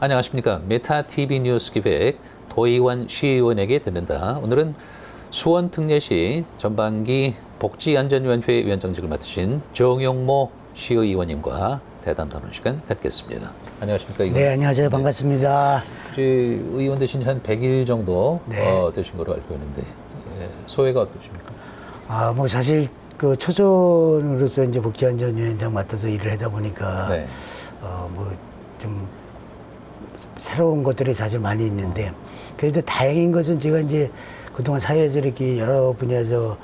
안녕하십니까. 메타 TV 뉴스 기획 도의원 시의원에게 듣는다. 오늘은 수원 특례시 전반기 복지안전위원회 위원장직을 맡으신 정용모 시의원님과 대담 나누는 시간 갖겠습니다. 안녕하십니까. 이건 네, 안녕하세요. 반갑습니다. 이제 의원 되신 지한 100일 정도 네. 어, 되신 걸로 알고 있는데 예, 소회가 어떠십니까? 아, 뭐 사실 그 초선으로서 이제 복지안전위원장 맡아서 일을 하다 보니까 네. 어, 뭐 좀 새로운 것들이 사실 많이 있는데 그래도 다행인 것은 제가 이제 그동안 사회에서 이렇게 여러 분야에서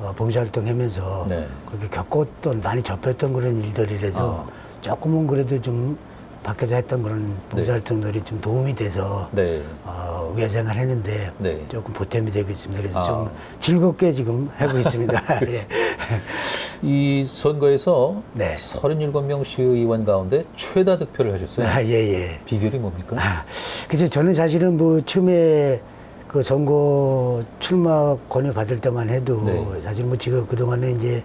어, 봉사활동 하면서 네. 그렇게 겪었던 많이 접했던 그런 일들이라서 어. 조금은 그래도 좀 밖에서 했던 그런 봉사활동들이 좀 도움이 돼서 네. 어, 의회생활 했는데 네. 조금 보탬이 되고 있습니다. 그래서 아. 좀 즐겁게 지금 하고 있습니다. 예. 이 선거에서 네. 37명 시의원 가운데 최다 득표를 하셨어요. 아, 예, 예. 비결이 뭡니까? 아, 그래서 저는 사실은 뭐 처음에 그 선거 출마 권유 받을 때만 해도 네. 사실 뭐 지금 그동안에 이제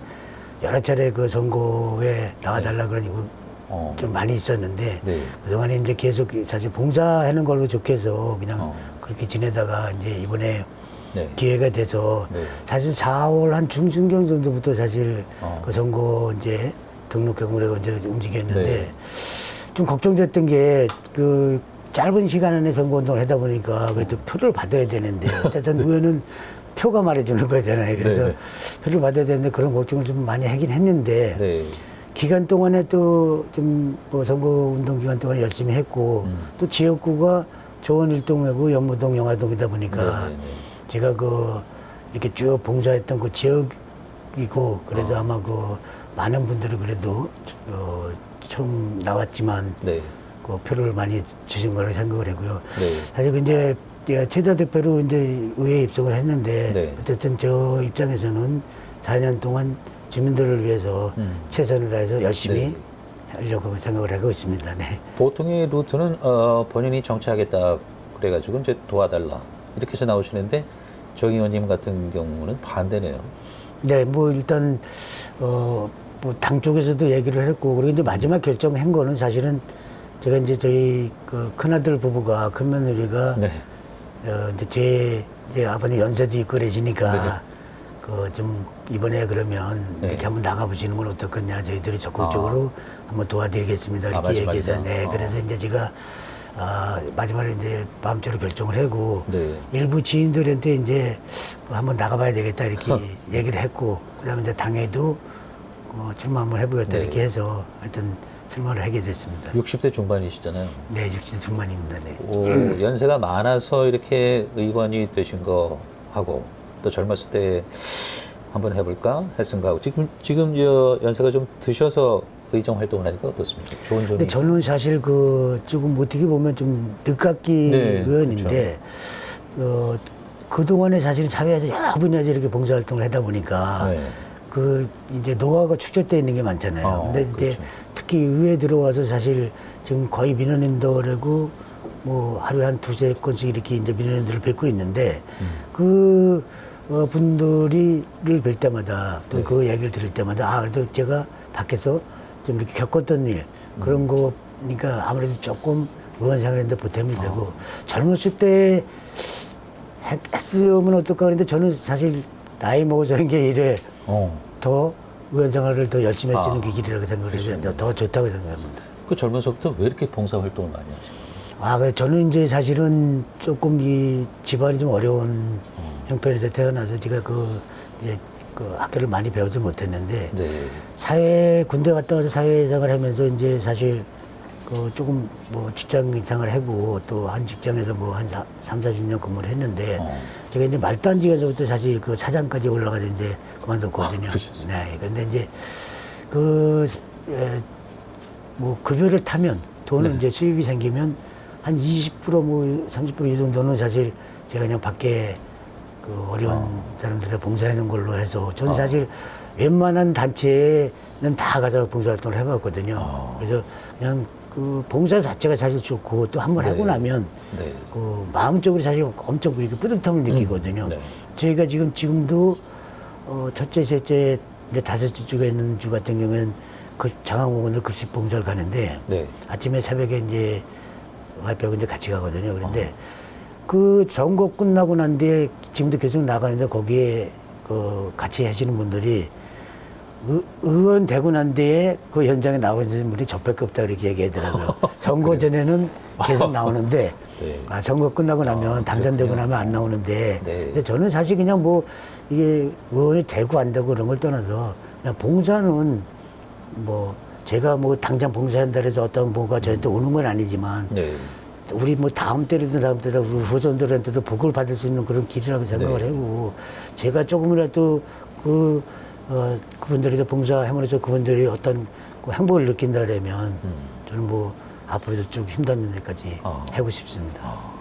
여러 차례 그 선거에 나와달라 그러고 어. 좀 많이 있었는데 네. 그동안에 이제 계속 사실 봉사하는 걸로 좋게 해서 그냥 어. 그렇게 지내다가 이제 이번에 네. 기회가 돼서 네. 사실 4월 한 중순경 정도부터 사실 어. 그 선거 이제 등록 경으로 이제 움직였는데 네. 좀 걱정됐던 게 그 짧은 시간 안에 선거 운동을 하다 보니까 그래도 표를 받아야 되는데 어쨌든 의원은 표가 말해주는 거잖아요. 그래서 네. 표를 받아야 되는데 그런 걱정을 좀 많이 하긴 했는데 네. 기간 동안에 또 좀 뭐 선거 운동 기간 동안에 열심히 했고 음. 또 지역구가 조원 일동하고 연무동 영화동이다 보니까 네, 네, 네. 제가 그 이렇게 쭉 봉사했던 그 지역이고 그래서 어. 아마 그 많은 분들이 그래도 어, 처음 나왔지만 네. 그 표를 많이 주신 거라고 생각을 하고요. 네. 사실 그 이제 제가 최다 대표로 이제 의회에 입성을 했는데 네. 어쨌든 저 입장에서는 4년 동안 주민들을 위해서 음. 최선을 다해서 열심히 네. 하려고 생각을 하고 있습니다. 네. 보통의 루트는 어, 본인이 정치하겠다 그래가지고 이제 도와달라 이렇게 해서 나오시는데 정 의원님 같은 경우는 반대네요. 네, 뭐 일단 어 뭐 당 쪽에서도 얘기를 했고 그리고 이제 마지막 결정한 거는 사실은 제가 이제 저희 그 큰아들 부부가 큰 며느리가 네. 어 이제 제 이제 아버님 연세도 있고 그러시니까 네. 그좀 이번에 그러면 네. 이렇게 한번 나가보시는 건 어떻겠냐 저희들이 적극적으로 한번 도와드리겠습니다 아, 이렇게 마지막이죠? 얘기해서 네 어. 그래서 이제 제가 아 마지막에 이제 마음대로 결정을 하고 네. 일부 지인들한테 이제 그 한번 나가봐야 되겠다 이렇게 얘기를 했고 그다음에 이제 당에도 어, 출마 한번 해보겠다 네. 이렇게 해서 하여튼 출마를 하게 됐습니다. 60대 중반이시잖아요. 네, 60대 중반입니다. 네. 오, 연세가 많아서 이렇게 의원이 되신 거 하고 또 젊었을 때 한번 해볼까 했은가 하고 지금 지금 저 연세가 좀 드셔서 의정 활동을 하니까 어떻습니까? 좋은 점이 근데 저는 사실 그 조금 어떻게 보면 좀 늦깎이 네, 의원인데 어, 그동안에 사실 사회에서 여러 분야에서 이렇게 봉사활동을 하다 보니까 네. 그 이제 노화가 축적되어 있는 게 많잖아요. 어, 근데 이제 그렇죠. 특히 의회에 들어와서 사실 지금 거의 민원인들하고 뭐 하루에 한 두세 건씩 이렇게 이제 민원인들을 뵙고 있는데 음. 그 어, 분들이를 뵐 때마다 또 네. 그 얘기를 들을 때마다 아 그래도 제가 밖에서 좀 이렇게 겪었던 일 그런 음. 거니까 아무래도 조금 의원 생활했는데 보탬이 되고 어. 젊었을 때 했, 했으면 어떨까 그런데 저는 사실 나이 먹어서 한게 이래 어. 더 의원 생활을 더 열심히 해주는 아, 게 길이라고 생각을 해서 더, 더 좋다고 생각합니다. 그 젊은서부터 왜 이렇게 봉사 활동을 많이 하시나요? 아, 그 저는 이제 사실은 조금 이 집안이 좀 어려운 어. 형편에서 태어나서 제가 그 이제 그 학교를 많이 배우지 못했는데 네. 사회 군대 갔다 와서 사회생활 하면서 이제 사실 그 조금 뭐 직장 생활 하고 또 한 직장에서 뭐 한 삼, 40년 근무를 했는데 어. 제가 이제 지가서부터 사실 그 사장까지 올라가서 이제 그만뒀거든요. 아? 네. 그런데 이제 그, 에, 뭐 급여를 타면 돈을 네. 이제 수입이 생기면 한 20%뭐 30%이 정도는 사실 제가 그냥 밖에 그 어려운 어. 사람들한테 봉사하는 걸로 해서 저는 어. 사실 웬만한 단체는 다 가서 봉사활동을 해봤거든요. 어. 그래서 그냥 그 봉사 자체가 사실 좋고 또 한번 네. 하고 나면 네. 그 마음적으로 사실 엄청 이렇게 뿌듯함을 느끼거든요. 네. 저희가 지금 지금도 어 첫째, 셋째, 이제 다섯째 주가 있는 주 같은 경우에는 그 장항공원을 급식 봉사를 가는데 네. 아침에 새벽에 이제 와이프하고 이제 같이 가거든요. 그런데 그 선거 끝나고 난 뒤에 지금도 계속 나가는데 거기에 그 같이 하시는 분들이 의, 의원 되고 난 뒤에 그 현장에 나오시는 분이 저밖에 없다 그렇게 얘기하더라고요. 선거 전에는 계속 나오는데 네. 아, 선거 끝나고 나면 아, 당선되고 그렇군요. 나면 안 나오는데 네. 근데 저는 사실 그냥 뭐 이게 의원이 되고 안 되고 그런 걸 떠나서 그냥 봉사는 뭐 제가 뭐 당장 봉사한다 해서 어떤 뭐가 저한테 오는 건 아니지만 네. 우리 뭐 다음 때리든 다음 때다 우리 후손들한테도 복을 받을 수 있는 그런 길이라고 생각을 네. 하고 제가 조금이라도 그 어, 그분들에게 봉사함으로써 그분들이 어떤 그 행복을 느낀다 그러면 음. 저는 뭐 앞으로도 쭉 힘닿는 데까지 아. 하고 싶습니다.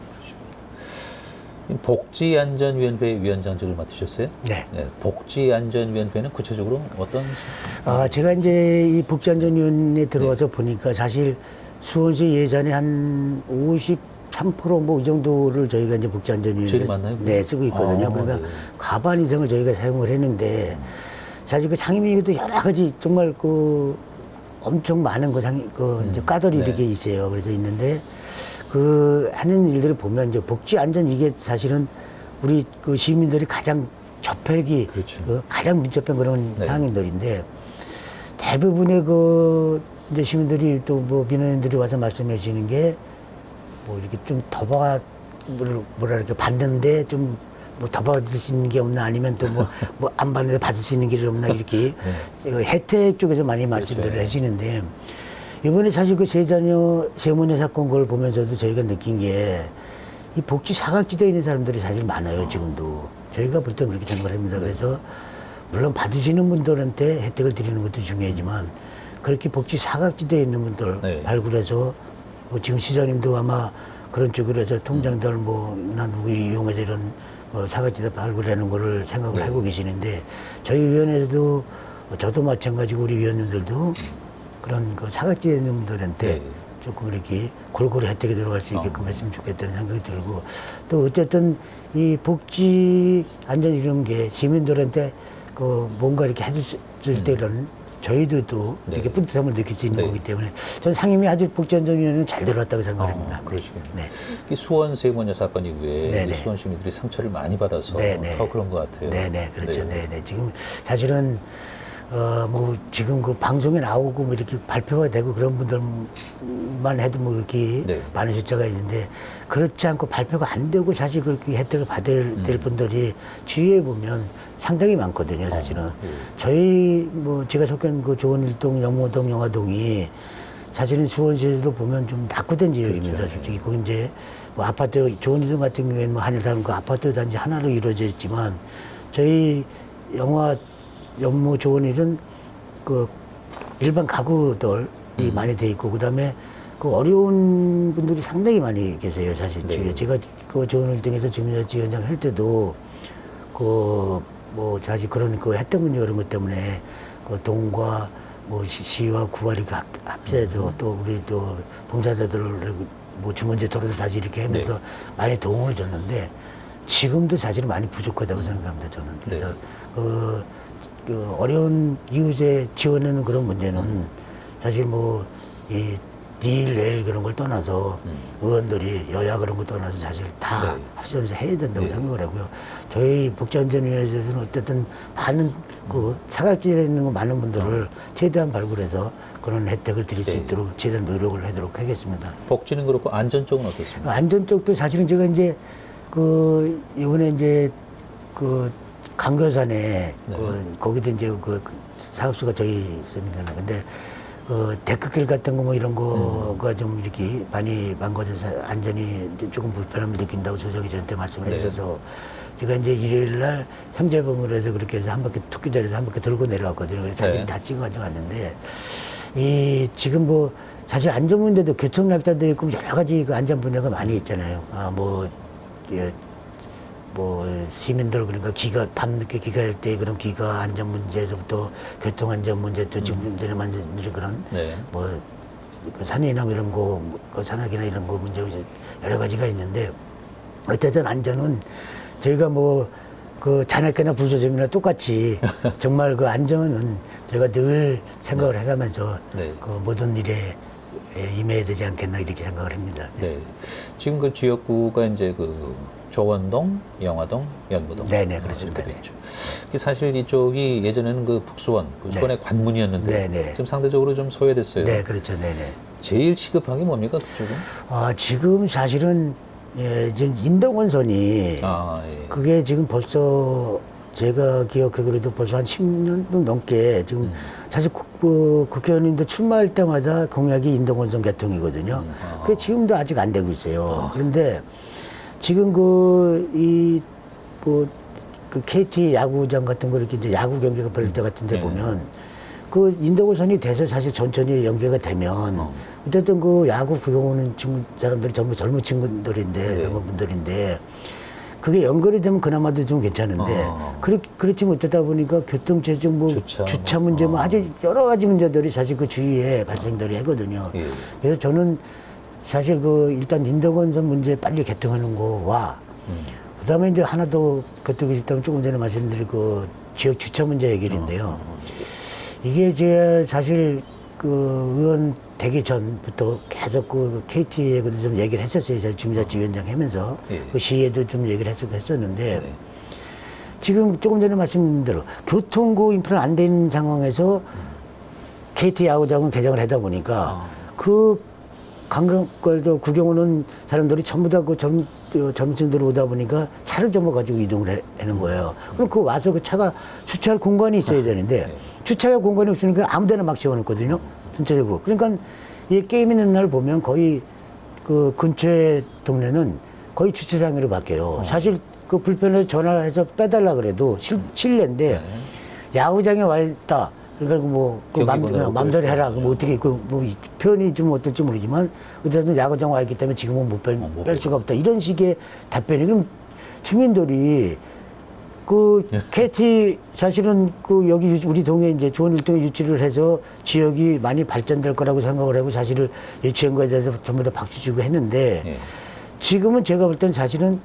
이 복지안전위원회 위원장직을 맡으셨어요? 네. 네. 복지안전위원회는 구체적으로 어떤 아, 제가 이제 이 복지안전위원회에 들어와서 보니까 사실 수원시 예산의 한 53%뭐 이 정도를 저희가 이제 복지안전위원회 맞나요? 네, 쓰고 있거든요. 아, 그러니까 네. 과반 이상을 저희가 사용을 했는데 사실 그 상임위에도 여러 가지 정말 그 엄청 많은 그 상임 그 이제 음, 까더리 네. 이렇게 있어요. 그래서 있는데 그 하는 일들을 보면 이제 복지 안전 이게 사실은 우리 그 시민들이 가장 접촉이 그렇죠. 그 가장 밀접한 그런 네. 상황들인데 대부분의 그 이제 시민들이 또 뭐 민원인들이 와서 말씀해 주시는 게 뭐 이렇게 좀 더봐 뭐라 이렇게 받는데 좀 뭐더 받을 수 있는 게 없나 아니면 또 뭐 뭐안 받는데 받을 수 있는 게 없나 이렇게 그 혜택 쪽에서 많이 말씀들을 네. 그렇죠. 하시는데 이번에 사실 그 세자녀 세모녀 사건 걸 보면서도 저희가 느낀 게 이 복지 사각지대에 있는 사람들이 사실 많아요 지금도 저희가 볼 땐 그렇게 생각을 합니다 그래서 물론 받으시는 분들한테 혜택을 드리는 것도 중요하지만 그렇게 복지 사각지대에 있는 분들 네. 발굴해서 뭐 지금 시장님도 아마 그런 쪽으로 해서 통장들 뭐난 누구 이용해서 이런 뭐 사각지대 발굴하는 거를 생각을 네. 하고 계시는데 저희 위원회에서도 저도 마찬가지고 우리 위원님들도 그런 그 사각지대에 있는 분들한테 네. 조금 이렇게 골고루 혜택이 들어갈 수 있게끔 어. 했으면 좋겠다는 생각이 들고 또 어쨌든 이 복지 안전 이런 게 시민들한테 그 뭔가 이렇게 해줄 때는 저희도 음. 네. 이렇게 뿌듯함을 느낄 수 있는 네. 거기 때문에 저는 상임위 아주 복지안전위원회는 잘 들어왔다고 생각합니다. 어, 그러시군요. 네. 이 수원 세모녀 사건 이후에 네네. 이 수원 시민들이 상처를 많이 받아서 네네. 더 그런 것 같아요. 네네 그렇죠. 네. 네네 지금 사실은 어 뭐 지금 그 방송에 나오고 뭐 이렇게 발표가 되고 그런 분들만 해도 뭐 이렇게 네. 많은 숫자가 있는데 그렇지 않고 발표가 안 되고 사실 그렇게 혜택을 받을 될 분들이 주위에 보면 상당히 많거든요. 사실은 예. 저희 뭐 제가 속한 그 조원일동, 영모동, 영화동이 사실은 수원시에서도 보면 좀 낙후된 지역입니다. 그렇죠. 솔직히 거기 이제 뭐 아파트 조원일동 같은 경우에는 뭐 한일단 그 아파트 단지 하나로 이루어져 있지만 저희 영화 연모 조원일은 그 일반 가구들이 음. 많이 돼 있고 그다음에 그 어려운 분들이 상당히 많이 계세요. 사실 네. 주위에 제가 그 조원일동에서 주민자치 위원장 할 때도 그 뭐 사실 그런 그 혜택 문제 그런 것 때문에 그 동과 뭐 시- 시와 구와 이렇게 합- 합세해서 음. 또 우리 또 봉사자들을 뭐 주문제 토론도 사실 이렇게 하면서 네. 많이 도움을 줬는데 지금도 사실 많이 부족하다고 생각합니다 저는 그래서 네. 그, 그 어려운 이웃에 지원하는 그런 문제는 음. 사실 뭐이 일 내일 그런 걸 떠나서 음. 의원들이 여야 그런 거 떠나서 사실 다 네. 합세하면서 해야 된다고 네. 생각을 하고요. 저희 복지안전위원회에서는 어쨌든 많은 음. 그 사각지대에 있는 거 많은 분들을 최대한 발굴해서 그런 혜택을 드릴 수 네. 있도록 최대한 노력을 하도록 하겠습니다. 복지는 그렇고 안전 쪽은 어떻습니까? 안전 쪽도 사실은 제가 이제 그 이번에 이제 그 강교산에 네. 그 거기도 이제 그, 그 사업소가 저희 있습니다. 근데 그 데크길 같은 거 뭐 이런 거가 음. 좀 이렇게 많이 망가져서 안전이 조금 불편함을 느낀다고 소장이 저한테 말씀을 네. 해주셔서 제가 이제 일요일 날 형제봉을 해서 그렇게 해서 한 바퀴 토끼자리에서 한 바퀴 들고 내려왔거든요. 그래서 사진 네. 다 찍어가지고 왔는데 이 지금 뭐 사실 안전 문제도 교통약자도 있고 여러 가지 그 안전 분야가 많이 있잖아요. 아뭐 뭐 시민들 그러니까 기가 밤늦게 귀가할 때 그런 기가 안전 문제에서부터 교통 안전 문제 또 지금 문제를 만드는 그런 네. 뭐 그 산이나 뭐 이런 거, 그 산악이나 이런 거 문제 여러 가지가 있는데 어쨌든 안전은 저희가 뭐그 자네께나 부서점이나 똑같이 정말 그 안전은 저희가 늘 생각을 해가면서 네. 그 모든 일에 예, 임해야 되지 않겠나 이렇게 생각을 합니다. 네. 지금 그 지역구가 이제 그 조원동, 영화동, 연무동. 네네, 그렇습니다. 됐죠. 이게 사실 이쪽이 예전에는 그 북수원, 그 수원의 관문이었는데 네네. 지금 상대적으로 좀 소외됐어요. 네, 그렇죠. 네네. 제일 시급한 게 뭡니까 그쪽은? 아, 지금 사실은 예, 지금 인덕원선이 아, 예. 그게 지금 벌써 제가 기억하기로도 벌써 한 10년도 넘게 지금 음. 사실 국, 그 국회의원님도 출마할 때마다 공약이 인덕원선 개통이거든요. 음, 아. 그게 지금도 아직 안 되고 있어요. 그런데 지금 그, 이, 뭐, 그 KT 야구장 같은 거 이렇게 이제 야구 경기가 벌릴 때 같은 데 네. 보면 그 인덕원선이 돼서 사실 천천히 연계가 되면 어. 어쨌든 그 야구 구경 오는 친구 사람들이 전부 젊은 친구들인데 네. 젊은 분들인데 그게 연결이 되면 그나마도 좀 괜찮은데 어. 그렇, 그렇지만 어쩌다 보니까 교통체증 뭐 주차 주차, 뭐. 문제 뭐 어. 아주 여러 가지 문제들이 사실 그 주위에 발생들이 하거든요. 예. 그래서 저는 사실 그 일단 인덕원선 문제 빨리 개통하는 거와 음. 그다음에 이제 하나 더 곁들이고 싶다면 조금 전에 말씀드린 그 지역 주차 문제 해결인데요. 어. 이게 제가 사실 그 의원 되기 전부터 계속 그 KT에 좀 얘기를 했었어요. 제가 주민자치위원장 하면서 예. 그 시에도 좀 얘기를 했었, 했었는데 네. 지금 조금 전에 말씀드린 대로 교통고 인프라 안 된 상황에서 KT 야구장은 개장을 하다 보니까 아. 그 관광과도 구경 오는 사람들이 전부 다 그 젊, 저 젊은층들이 오다 보니까 차를 전부 가지고 이동을 해- 하는 거예요. 그럼 그 와서 그 차가 주차할 공간이 있어야 되는데 네. 주차할 공간이 없으니까 아무 데나 막 세워놓거든요. 전체적으로. 그러니까 이 게임 있는 날 보면 거의 그 근처의 동네는 거의 주차장으로 바뀌어요. 사실 그 불편해서 전화해서 빼달라 그래도 실, 실내인데 야구장에 와 있다. 그러니까 뭐, 그 맘, 맘대로 해라. 그렇죠. 뭐 어떻게, 그, 뭐, 이 표현이 좀 어떨지 모르지만, 어쨌든 야구장 와 있기 때문에 지금은 못 뺄, 어, 못 뺄 빼고. 수가 없다. 이런 식의 답변이. 그럼 주민들이 그 KT 사실은 그 여기 유- 우리 동에 이제 좋은 일동에 유치를 해서 지역이 많이 발전될 거라고 생각을 하고 사실을 유치한 거에 대해서 전부 다 박수 치고 했는데 예. 지금은 제가 볼 땐 사실은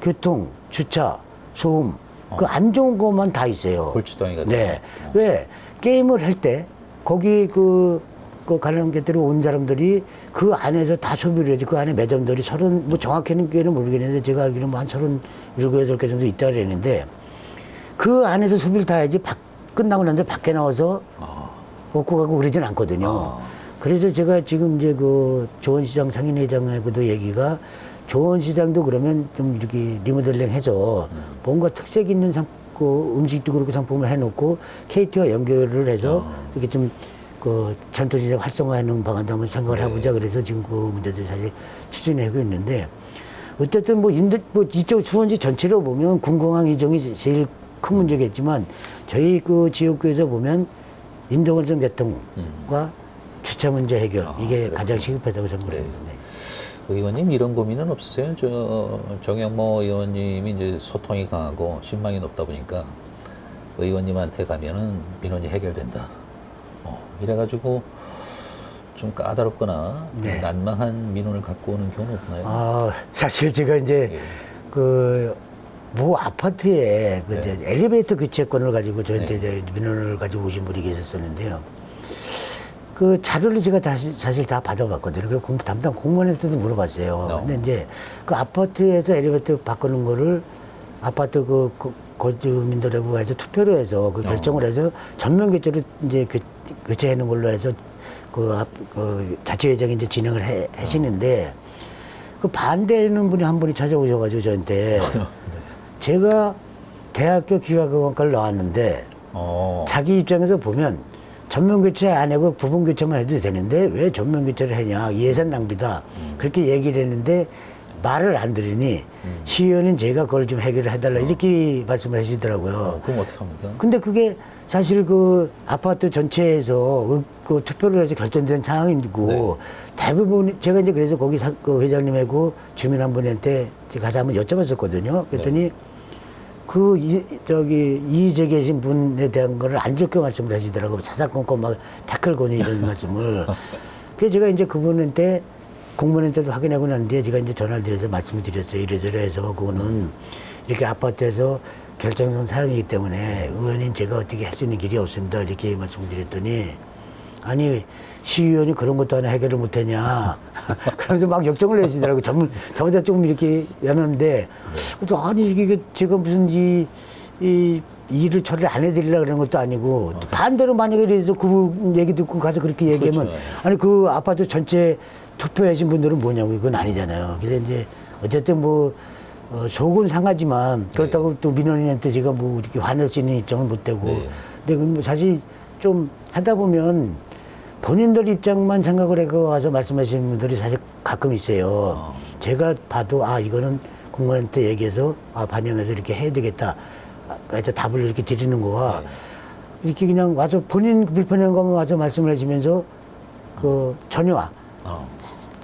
교통, 주차, 소음 그 안 좋은 것만 다 있어요. 골칫덩이가 네. 되네. 어. 왜 게임을 할 때 거기 그, 그 관람객들이 온 사람들이 그 안에서 다 소비를 해야지 그 안에 매점들이 서른 뭐 정확히는 모르겠는데 제가 알기로는 뭐한 서른 일곱 여덟 개 정도 있다 그랬는데 그 안에서 소비를 다 해야지 밖- 끝나고 난 다음에 밖에 나와서 아. 먹고 가고 그러진 않거든요. 아. 그래서 제가 지금 이제 그 조원시장 상인회장하고도 얘기가 조원시장도 그러면 좀 이렇게 리모델링 해서 뭔가 특색 있는 상, 그 음식도 그렇고 상품을 해놓고 KT와 연결을 해서 아. 이렇게 좀 그 전투지대 활성화하는 방안도 한번 생각을 네. 해보자 그래서 지금 그 문제도 사실 추진하고 있는데 어쨌든 뭐 인도 뭐 이쪽 수원시 전체로 보면 군공항 이종이 제일 큰 문제겠지만 저희 그 지역구에서 보면 인도원선 개통과 주차 문제 해결 아, 이게. 가장 시급하다고 생각을 네. 합니다. 네. 의원님 이런 고민은 없으세요? 저 정영모 의원님이 이제 소통이 강하고 신망이 높다 보니까 의원님한테 가면은 민원이 해결된다. 어, 이래가지고 좀 까다롭거나 네. 난망한 민원을 갖고 오는 경우는 없나요? 아, 사실 제가 이제 예. 그, 모 아파트에 그 네. 이제 엘리베이터 교체권을 가지고 저한테 네. 이제 민원을 가지고 오신 분이 계셨었는데요. 그 자료를 제가 다시 사실 다 받아봤거든요. 그리고 공- 담당 공무원한테도 물어봤어요. 어. 근데 이제 그 아파트에서 엘리베이터 바꾸는 거를 아파트 그 거- 거주민들하고 해서 투표로 해서 그 어. 결정을 해서 전면 교체로 이제 교, 교체하는 걸로 해서 그, 앞, 그 자치회장이 이제 진행을 해, 하시는데 그 반대하는 분이 한 분이 찾아오셔가지고 저한테 제가 대학교 기계학원과를 나왔는데 어, 자기 입장에서 보면 전면 교체 안 하고 부분 교체만 해도 되는데 왜 전면 교체를 하냐 예산 낭비다 그렇게 얘기를 했는데 말을 안 들으니 시의원인 제가 그걸 좀 해결을 해달라 이렇게 말씀을 하시더라고요. 어, 그럼 어떻게 합니까? 근데 그게 사실 그 아파트 전체에서 그, 그 투표를 해서 결정된 상황이고 네. 대부분 제가 이제 그래서 거기 사- 그 회장님하고 주민 한 분한테 제가 가서 한번 여쭤봤었거든요. 그랬더니 네. 그 이, 저기 이의제 계신 분에 대한 거를 안 좋게 말씀을 하시더라고요. 사사건건 막 태클 거니 이런 말씀을. 그래서 제가 이제 그분한테 공무원한테도 확인하고 난 뒤에 제가 이제 전화를 드려서 말씀을 드렸어요. 이래저래 해서 그거는 이렇게 아파트에서 결정성 사항이기 때문에 의원님 제가 어떻게 할 수 있는 길이 없습니다. 이렇게 말씀을 드렸더니 아니 시의원이 그런 것도 하나 해결을 못했냐. 그러면서 막 역정을 내시더라고. 전문 저보다 조금 이렇게 하는데. 또 아니 이게 제가 무슨 이, 이 일을 처리를 안 해드리려 그러는 것도 아니고 또 반대로 만약에 이래서 그 얘기 듣고 가서 그렇게 얘기하면 그렇죠. 아니 그 아파트 전체 투표하신 분들은 뭐냐고 이건 아니잖아요. 그래서 이제 어쨌든 뭐 어, 속은 상하지만 그렇다고 또 민원인한테 제가 뭐 이렇게 화낼 수 있는 입장은 못 되고. 네. 근데 그뭐 사실 좀 하다 보면 본인들 입장만 생각을 해서 와서 말씀하시는 분들이 사실 가끔 있어요. 어. 제가 봐도 아 이거는 공무원한테 얘기해서 아 반영해서 이렇게 해야 되겠다. 아, 그래서 답을 이렇게 드리는 거와 네. 이렇게 그냥 와서 본인 불편한 것만 와서 말씀을 해주면서 그 전혀 어.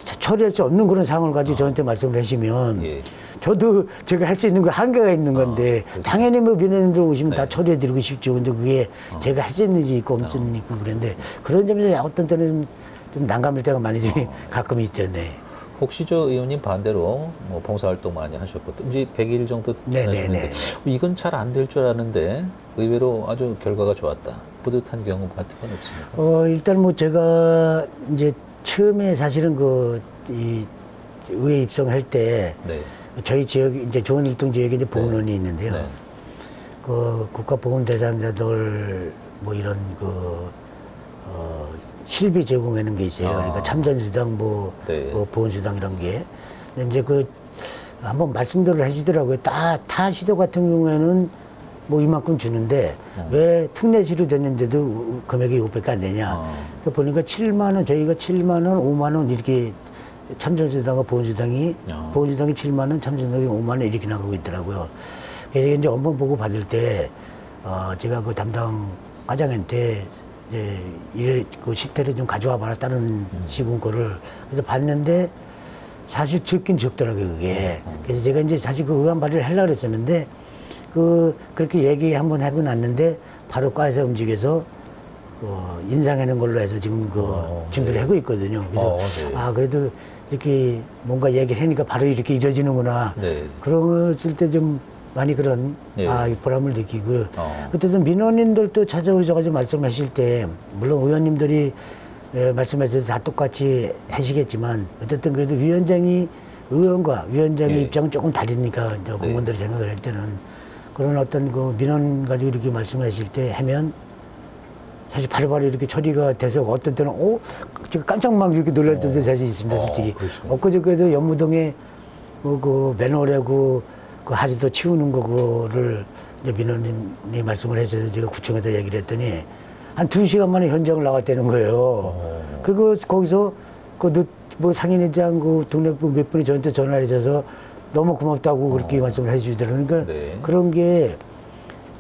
처- 처리할 수 없는 그런 상황을 가지고 저한테 말씀을 하시면 예. 저도 제가 할 수 있는 거 한계가 있는 건데 그렇죠. 당연히 뭐 민원인들 오시면 다 네. 처리해드리고 싶죠. 근데 그게 제가 할 수 있는 일이 있고 없는 일이 있고 그런데 그런 점에서 어떤 때는 좀 난감할 때가 많이 좀 가끔 있죠. 네. 혹시 저 의원님 반대로 뭐 봉사활동 많이 하셨고 또 이제 100일 정도 네, 네, 지나셨는데 네, 이건 잘 안 될줄 알았는데 의외로 아주 결과가 좋았다. 뿌듯한 경험 같은 건 없습니까? 어, 일단 뭐 제가 이제 처음에 사실은 그, 이, 의회 입성할 때 네. 저희 지역, 이제 좋은 일동 지역에 이제 보훈원이 있는데요. 네. 그 국가 보훈 대상자들 뭐 이런 그, 어, 실비 제공하는 게 있어요. 아. 그러니까 참전수당 뭐, 네. 뭐 보훈수당 이런 게. 근데 이제 그 한번 말씀들을 하시더라고요. 다, 타 시도 같은 경우에는 뭐 이만큼 주는데 음. 왜 특례시로 됐는데도 금액이 500개 안 되냐. 어. 그 보니까 7만 원, 저희가 7만 원, 5만 원 이렇게 참전수당과 보훈수당이 야. 보훈수당이 7만 원, 참전수당이 5만 원 이렇게 나가고 있더라고요. 그래서 이제 업무 보고 받을 때 어, 제가 그 담당 과장한테 이제 이래 그 식대를 좀 가져와 봐라 다른 음. 시군 거를 그래서 봤는데 사실 적긴 적더라고요 그게. 그래서 제가 이제 사실 그 의안 발의를 하려고 그랬었는데 그 그렇게 얘기 한번 하고 났는데 바로 과에서 움직여서 그 인상하는 걸로 해서 지금 그 어, 준비를 네. 하고 있거든요. 그래서 어, 네. 아 그래도 이렇게 뭔가 얘기를 하니까 바로 이렇게 이루어지는구나. 네. 그랬을 때 좀 많이 그런 네. 아, 이 보람을 느끼고 어. 그때도 민원인들도 찾아오셔가지고 말씀하실 때 물론 의원님들이 에, 말씀하셔도 다 똑같이 하시겠지만 어쨌든 그래도 위원장이 의원과 위원장의 예. 입장은 조금 다르니까 이제 공무원들이 생각을 할 때는 그런 어떤 그 민원 가지고 이렇게 말씀하실 때 하면 사실 바로바로 이렇게 처리가 돼서 어떤 때는 오 깜짝 막 이렇게 놀랄 때도 사실 있습니다 어, 솔직히 그러시군요. 엊그저께도 연무동에 뭐그 맨홀하고 그 하지도 치우는 거를 이제 민원인이 말씀을 해줘서 제가 구청에다 얘기를 했더니 한 두 시간 만에 현장을 나갔다는 거예요. 어. 그거 거기서 그뭐 상인회장 그 동네 분몇 분이 저한테 전화를 해줘서 너무 고맙다고 그렇게 말씀을 해주시더라고요. 그러니까 어. 네. 그런 게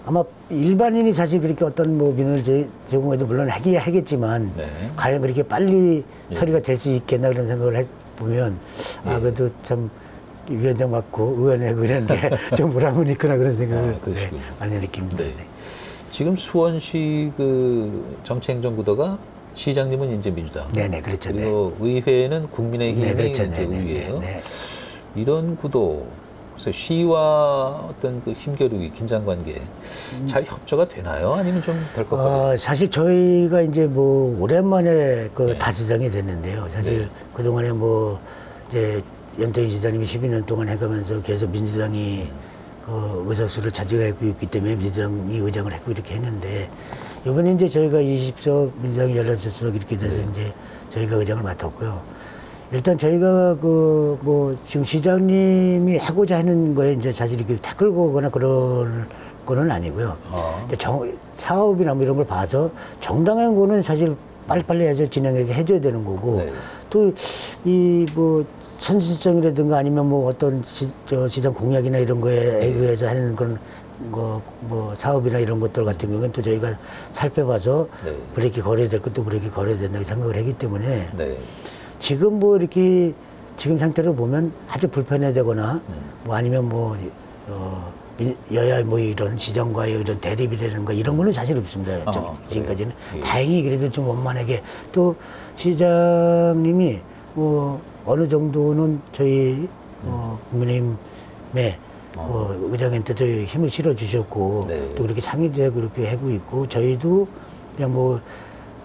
아마 일반인이 사실 그렇게 어떤 뭐 민원을 제- 제공해도 물론 하긴 하겠지만 네. 과연 그렇게 빨리 예. 처리가 될 수 있겠나 그런 생각을 해 보면 아 예. 그래도 참 위원장 맡고 의원회고 이런 게 좀 보람은 있구나 그런 생각을 아. 네, 많이 느낍니다. 네. 네. 지금 수원시 그 정치행정구도가 시장님은 이제 민주당. 네네 그렇죠. 네. 그리고 의회는 국민의힘이 네 그렇죠. 이제 네, 네, 의회예요. 네, 네. 이런 구도, 그래서 시와 어떤 그 힘겨루기, 긴장 관계 잘 협조가 되나요? 아니면 좀 될 것 같아요? 어, 사실 저희가 이제 뭐 오랜만에 그 네. 다수당이 됐는데요. 사실 네. 그동안에 뭐 이제 염태희 시장님이 12년 동안 해가면서 계속 민주당이 그 의석수를 차지하고 있기 때문에 민주당이 의장을 했고 이렇게 했는데 이번에 이제 저희가 20석 민주당이 16석 이렇게 돼서 네. 이제 저희가 의장을 맡았고요. 일단 저희가 그 뭐 지금 시장님이 하고자 하는 거에 이제 사실 이렇게 태클 거거나 그런 거는 아니고요. 아, 근데 정, 사업이나 뭐 이런 걸 봐서 정당한 거는 사실 빨리빨리 해서 진행하게 해줘야 되는 거고 네. 또이뭐 선실성이라든가 아니면 뭐 어떤 시, 저 시장 공약이나 이런 거에 네. 의해서 하는 그런 거 뭐 사업이나 이런 것들 같은 경우는 또 저희가 살펴봐서 네. 브레이크 걸어야 될 것도 브레이크 걸어야 된다고 생각을 하기 때문에 네. 지금 뭐 이렇게 지금 상태로 보면 아주 불편해되거나 음. 뭐 아니면 뭐 어, 민- 여야 뭐 이런 시정과의 이런 대립이라든가 이런 거는 사실 없습니다. 그래요? 지금까지는 예. 다행히 그래도 좀 원만하게 또 시장님이 뭐 어느 정도는 저희 어, 국민의힘에 어. 어, 의장한테도 힘을 실어 주셨고 네. 또 그렇게 상의도 하고 그렇게 하고 있고 저희도 그냥 뭐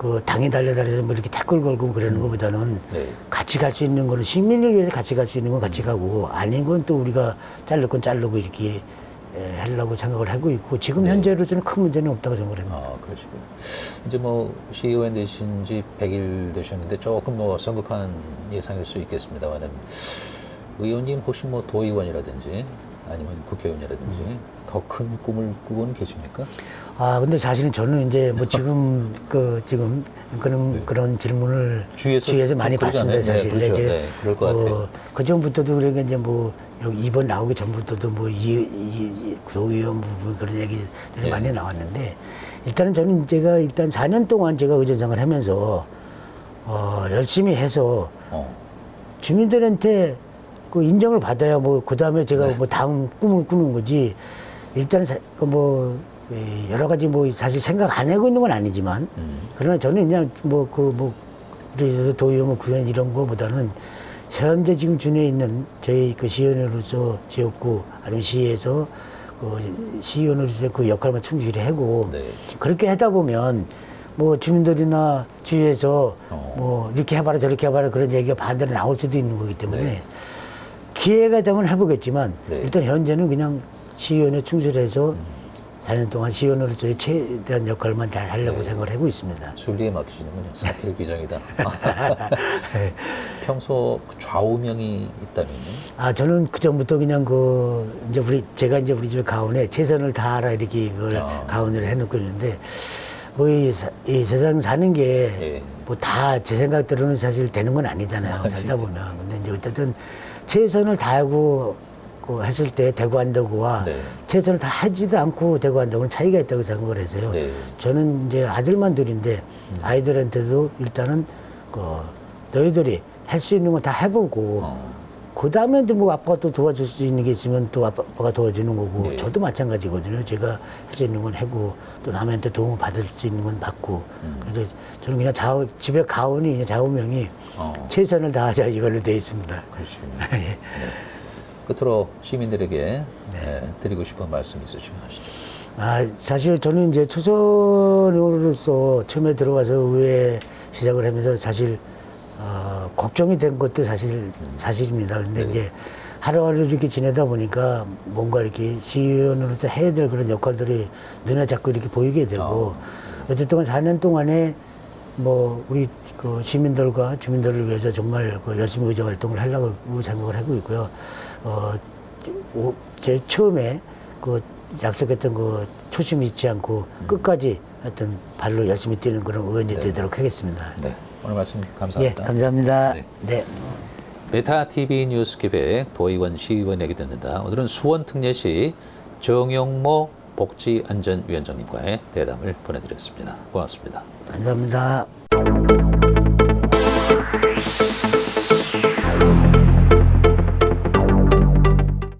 그 당에 달려다녀서 뭐 이렇게 태클 걸고 그러는 것보다는 네. 같이 갈 수 있는 거는 시민을 위해서 같이 갈 수 있는 건 같이 가고 아닌 건 또 우리가 자를 건 자르고 이렇게 에, 하려고 생각을 하고 있고 지금 네. 현재로서는 큰 문제는 없다고 생각을 합니다. 아, 그러시고요. 이제 뭐 시의원 되신 지 100일 되셨는데 조금 뭐 성급한 예상일 수 있겠습니다만은 의원님 혹시 뭐 도의원이라든지 아니면 국회의원이라든지 음. 더큰 꿈을 꾸고는 계십니까? 아 근데 사실은 저는 이제 뭐 지금 그 지금 그런 그런 질문을 네. 주위에서 많이 좀 받습니다 그러잖아요. 사실. 네, 그렇죠. 이제 네, 그럴 것 같아요. 그 전부터도 그러니까 이제 뭐 여기 이번 나오기 전부터도 뭐이 도의원 부분 그런 얘기들이 예. 많이 나왔는데 일단은 저는 제가 일단 4년 동안 제가 의전장을 하면서 어 열심히 해서 어, 주민들한테 그 인정을 받아야 뭐 그 다음에 제가 네. 뭐 다음 꿈을 꾸는 거지 일단은 그뭐 여러 가지 뭐 사실 생각 안 하고 있는 건 아니지만 음, 그러나 저는 그냥 뭐 그뭐 그래서 도의원 구현 이런 거보다는 현재 지금 준에 있는 저희 그 시의원으로서 지역구 아니면 시에서 그 시의원으로서 그 역할만 충실히 하고 네. 그렇게 하다 보면 뭐 주민들이나 주위에서 어. 뭐 이렇게 해봐라 저렇게 해봐라 그런 얘기가 반대로 나올 수도 있는 거기 때문에 네. 기회가 되면 해보겠지만 네. 일단 현재는 그냥 시의원에 충실해서 음. 4년 동안 시의원으로서의 최대한 역할만 잘 하려고 네. 생각을 하고 있습니다. 순리에 맡기시는군요. 사필 규정이다. 평소 그 좌우명이 있다면요? 아 저는 그 전부터 그냥 그 이제 우리 제가 이제 우리 집 가온에 최선을 다하라 이렇게 이걸 아. 가온을 해놓고 있는데 뭐이 세상 사는 게 예. 뭐 다 제 생각대로는 사실 되는 건 아니잖아요. 살다 보면. 근데 이제 어쨌든 최선을 다하고 그 했을 때안 되고와 네. 최선을 다 하지도 않고 되고 안 되고는 차이가 있다고 생각을 해서요. 네. 저는 이제 아들만 둘인데 아이들한테도 일단은 그 너희들이 할 수 있는 건 다 해보고 어, 그 다음에 뭐 아빠가 또 도와줄 수 있는 게 있으면 또 아빠, 아빠가 도와주는 거고 네. 저도 마찬가지거든요. 제가 할 수 있는 건 하고 또 남한테 도움을 받을 수 있는 건 받고 음. 그래서 저는 그냥 좌우, 집에 가온이 그냥 좌우명이 어, 최선을 다하자 이걸로 돼 있습니다. 그러시군요. 예. 네. 끝으로 시민들에게 네, 드리고 싶은 말씀 있으시면 하시죠. 아, 사실 저는 이제 초선으로서 처음에 들어와서 의회 시작을 하면서 사실, 어, 걱정이 된 것도 사실, 사실입니다. 근데 네. 이제 하루하루 이렇게 지내다 보니까 뭔가 이렇게 시의원으로서 해야 될 그런 역할들이 눈에 자꾸 이렇게 보이게 되고, 어쨌든 4년 동안에 뭐 우리 그 시민들과 주민들을 위해서 정말 그 열심히 의정 활동을 하려고 생각을 하고 있고요. 어, 오- 제 처음에 그 약속했던 그 초심 잊지 않고 끝까지 하여튼 발로 열심히 뛰는 그런 의원이 네. 되도록 하겠습니다. 네. 오늘 말씀 감사합니다. 예, 감사합니다. 네. 네. 메타 TV 뉴스 기획 도의원 시의원 얘기 듣는다. 오늘은 수원 특례시 정영모 복지안전위원장님과의 대담을 보내드렸습니다. 고맙습니다. 감사합니다.